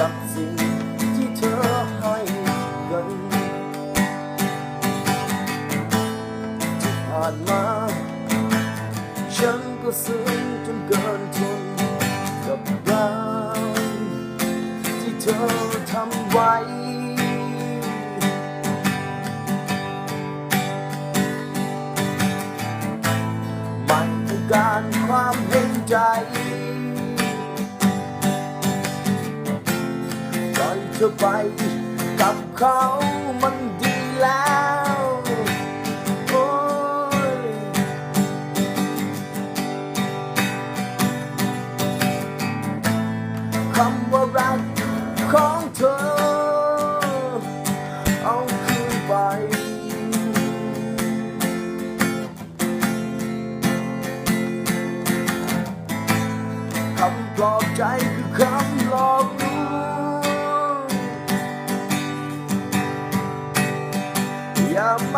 กับสิ่งที่เธอให้กันที่ผ่านมา ฉันก็ซึ้งจนเกินทนกับรักที่เธอทำไว้ไม่ต้องการความเห็นใจ ล่อยเธอไป กับเขามันดีแล้วโอ้ยคำว่ารักของเธอ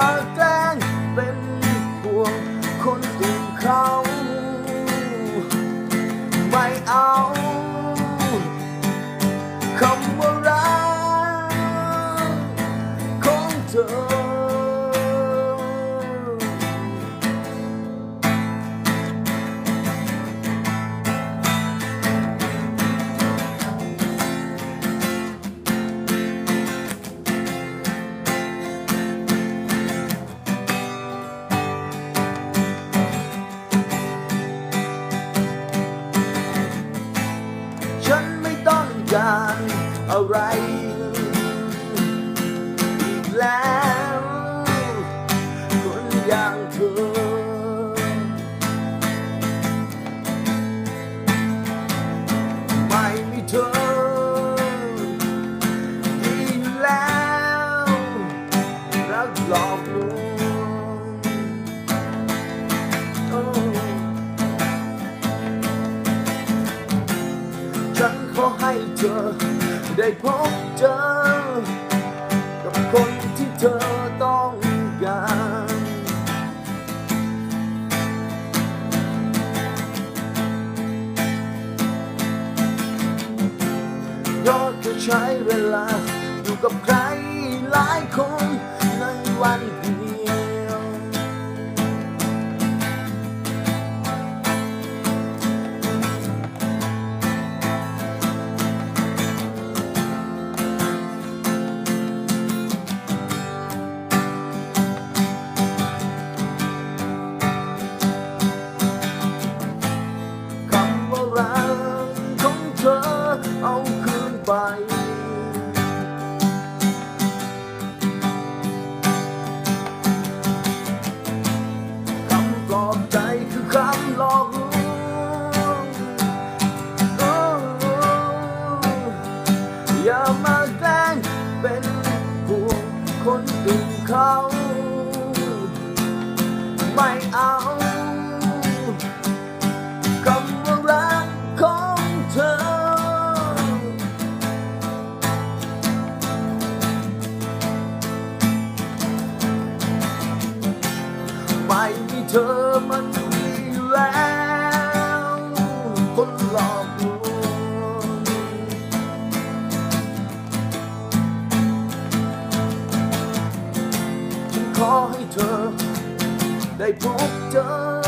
มาแกล้งเป็นห่วงคนอื่นเขา ไม่เอาคำว่ารักของเธอ อะไร อีกแล้วคนอย่างเธอ ไม่มีเธอดีอยู่แล้วรักหลอกลวงฉันขอให้เธอ ได้พบเจอ กับคนที่เธอต้องการเพราะใช้เวลาอยู่กับใครหลายคนในวัน ขอให้เธอ ได้พบเจอ